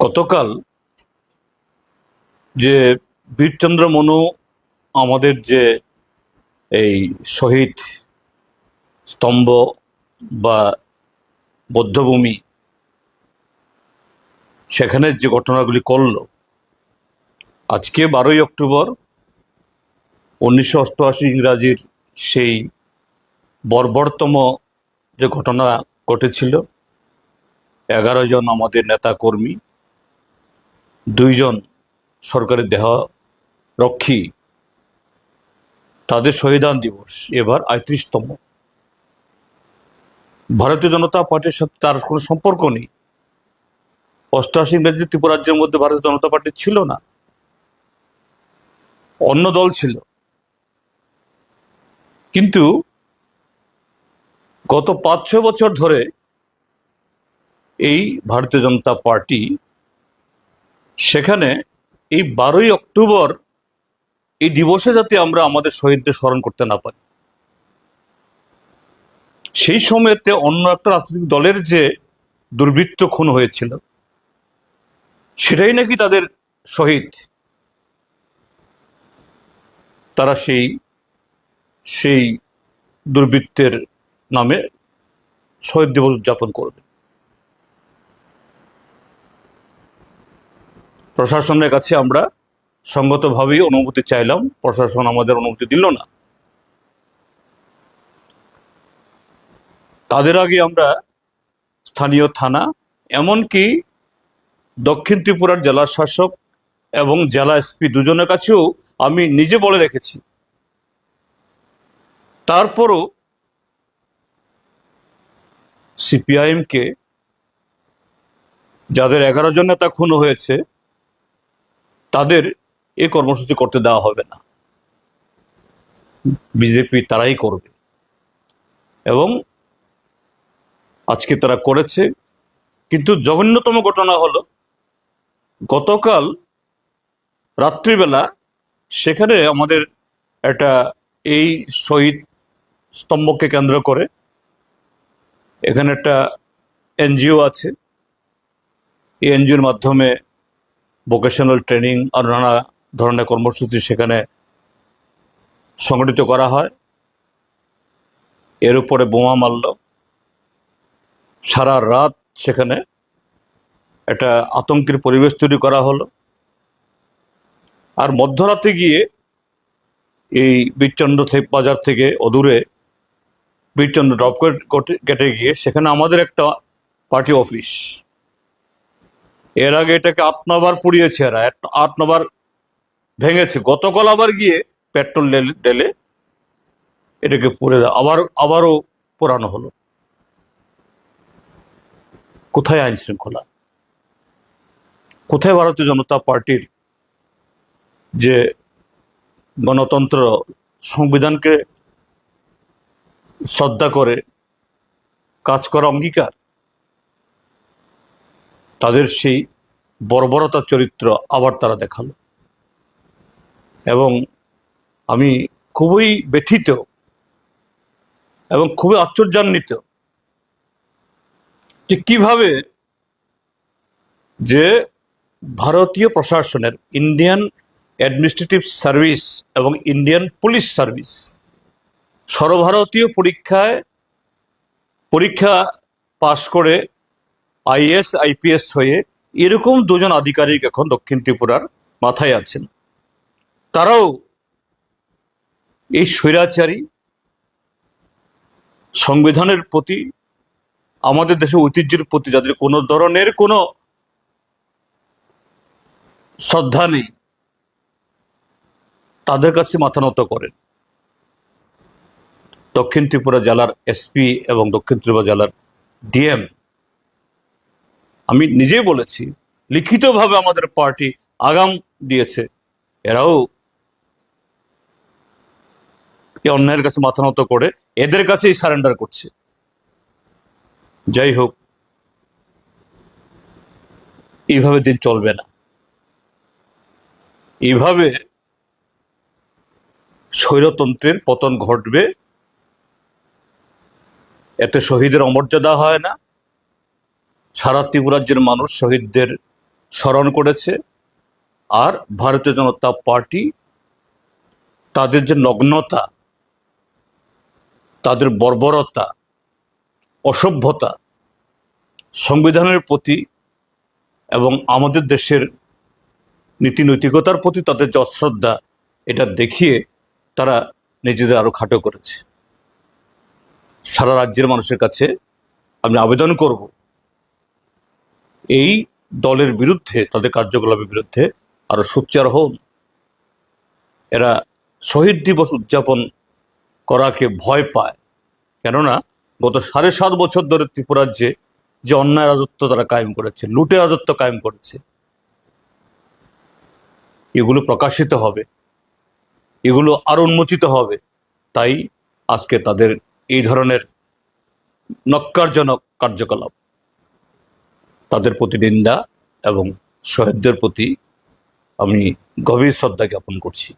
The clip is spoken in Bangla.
গতকাল যে বীরচন্দ্র মনু আমাদের যে এই শহীদ স্তম্ভ বা বৌদ্ধভূমি, সেখানে যে ঘটনাগুলি করল, আজকে বারোই অক্টোবর উনিশশো অষ্টআশি ইংরাজির সেই বর্বরতম যে ঘটনা ঘটেছিল, এগারো জন আমাদের নেতা কর্মী দুইজন সরকারের দেহ রক্ষী তাদের শহীদান দিবস এবার আয়ত্রিশতম ভারতীয় জনতা পার্টির সাথে তার কোনো সম্পর্ক নেই। অষ্টআশি ইংরেজি ত্রিপুরাজ্যের মধ্যে ভারতীয় জনতা পার্টি ছিল না। অন্য দল ছিল। কিন্তু গত পাঁচ ছয় বছর ধরে এই ভারতীয় জনতা পার্টি সেখানে এই বারোই অক্টোবর এই দিবসে যাতে আমরা আমাদের শহীদদের স্মরণ করতে না পারি। সেই সময়তে অন্য একটা রাজনৈতিক দলের যে দুর্বৃত্ত খুন হয়েছিল, সেটাই নাকি তাদের শহীদ। তারা সেই সেই দুর্বৃত্তের নামে শহীদ দিবস উদযাপন করবে। প্রশাসনের কাছে আমরা সঙ্গতভাবেই অনুমতি চাইলাম। প্রশাসন আমাদের অনুমতি দিল না। তাদের আগে আমরা স্থানীয় থানা, এমনকি দক্ষিণ ত্রিপুরার জেলা শাসক এবং জেলা এসপি দুজনের কাছেও আমি নিজে বলে রেখেছি। তারপরও সিপিআইএমকে, যাদের এগারো জন নেতা খুন হয়েছে তাদের এ কর্মসূচি করতে দেওয়া হবে না। বিজেপি তারাই করবে। এবং আজকে তারা করেছে, কিন্তু জঘন্যতম ঘটনা হলো, গতকাল রাত্রিবেলা সেখানে আমাদের একটা এই শহীদ স্তম্ভকে কেন্দ্র করে এখানে একটা এনজিও আছে। এই এনজিওর মাধ্যমে ভোকেশনাল ট্রেনিং আর নানা ধরনের কর্মসূচি সেখানে সংগঠিত করা হয়। এর উপরে বোমা মারল। সারা রাত সেখানে একটা আতঙ্কের পরিবেশ তৈরি করা হলো। আর মধ্যরাতে গিয়ে এই বীরচন্দ্র বাজার থেকে অদূরে বীরচন্দ্র ড্রপ কেটে গিয়ে সেখানে আমাদের একটা পার্টি অফিস এর আগে এটাকে আট নবার পুড়িয়েছে এরা আট নবার ভেঙেছে। গতকাল আবার গিয়ে পেট্রোল ঢেলে এটাকে পুড়ে আবার, আবারও পোড়ানো হলো। কোথায় আইন শৃঙ্খলা? কোথায় ভারতীয় জনতা পার্টির যে গণতন্ত্র সংবিধানকে শ্রদ্ধা করে কাজ করা অঙ্গীকার? তাদের সেই বর্বরতার চরিত্র আবার তারা দেখাল। এবং আমি খুবই ব্যথিত এবং খুবই আশ্চর্যান্বিত যে কীভাবে যে ভারতীয় প্রশাসনের ইন্ডিয়ান অ্যাডমিনিস্ট্রেটিভ সার্ভিস এবং ইন্ডিয়ান পুলিশ সার্ভিস সর্বভারতীয় পরীক্ষায় পরীক্ষা পাশ করে আইএস, আইপিএস হয়ে এরকম দুজন আধিকারিক এখন দক্ষিণ ত্রিপুরার মাথায় আছেন। তারাও এই স্বৈরাচারী সংবিধানের প্রতি, আমাদের দেশের ঐতিহ্যের প্রতি যাদের কোনো ধরনের কোনো শ্রদ্ধা নেই, তাদের কাছে মাথা নত করেন। দক্ষিণ ত্রিপুরা জেলার এসপি এবং দক্ষিণ ত্রিপুরা জেলার ডিএম আমি নিজেই বলেছি, লিখিতভাবে আমাদের পার্টি আগাম দিয়েছে। এরাও অন্যায়ের কাছে মাথা নত করে এদের কাছেই সারেন্ডার করছে। যাই হোক, এইভাবে দিন চলবে না। এইভাবে স্বৈরতন্ত্রের পতন ঘটবে, এতে শহীদের অমর্যাদা হয় না। সারা ত্রিপুরাজ্যের মানুষ শহীদদের স্মরণ করেছে। আর ভারতীয় জনতা পার্টি তাদের যে নগ্নতা, তাদের বর্বরতা, অসভ্যতা সংবিধানের প্রতি এবং আমাদের দেশের নীতি নৈতিকতার প্রতি তাদের যে অশ্রদ্ধা, এটা দেখিয়ে তারা নিজেদের আরও খাটো করেছে। সারা রাজ্যের মানুষের কাছে আমি আবেদন করব এই দলের বিরুদ্ধে, তাদের কার্যকলাপের বিরুদ্ধে আরও সোচ্চার হন। এরা শহীদ দিবস উদযাপন করাকে ভয় পায়। কেননা, গত সাড়ে সাত বছর ধরে ত্রিপুরাজ্যে যে অন্যায় রাজত্ব তারা কায়েম করেছে, লুটে রাজত্ব কায়েম করেছে, এগুলো প্রকাশিত হবে, এগুলো আরও উন্মোচিত হবে। তাই আজকে তাদের এই ধরনের নক্কারজনক কার্যকলাপ তাদের প্রতি নিন্দা এবং শহীদদের প্রতি আমি গভীর শ্রদ্ধা জ্ঞাপন করছি।